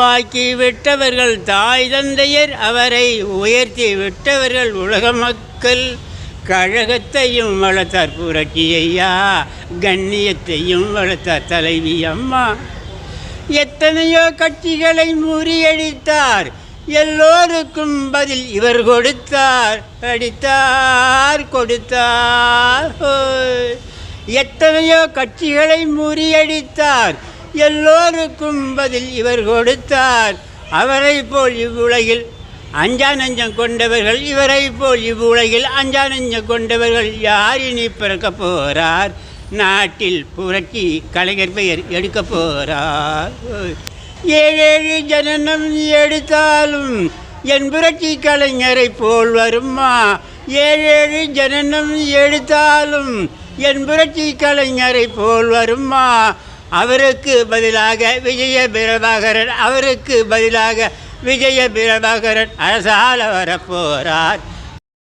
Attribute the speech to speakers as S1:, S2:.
S1: உருவாக்கி விட்டவர்கள் தாய் தந்தையர் அவரை உயர்த்தி விட்டவர்கள் உலக மக்கள். கழகத்தையும் வளர்த்தார் புரட்சி ஐயா கண்ணியத்தையும் வளர்த்தார் தலைவி அம்மா. எத்தனையோ கட்சிகளை முறியடித்தார் எல்லோருக்கும் பதில் இவர் கொடுத்தார் அடித்தார் கொடுத்தார். எத்தனையோ கட்சிகளை முறியடித்தார் எல்லோருக்கும் பதில் இவர் கொடுத்தார். அவரை போல் இவ்வுலகில் அஞ்சா நஞ்சம் கொண்டவர்கள் இவரை போல் இவ்வுலகில் அஞ்சா நஞ்சம் கொண்டவர்கள் யார் இனி பிறக்க போறார்? நாட்டில் புரட்சி கலைஞர் பெயர் எடுக்க போறார். ஏழேழு ஜனனம் எடுத்தாலும் என் புரட்சி கலைஞரை போல் வருமா? ஏழேழு ஜனனம் எடுத்தாலும் என் புரட்சி கலைஞரை போல் வருமா? அவருக்கு பதிலாக விஜய பிரபாகரன் அவருக்கு பதிலாக விஜய பிரபாகரன் அரசால வரப்போறார்.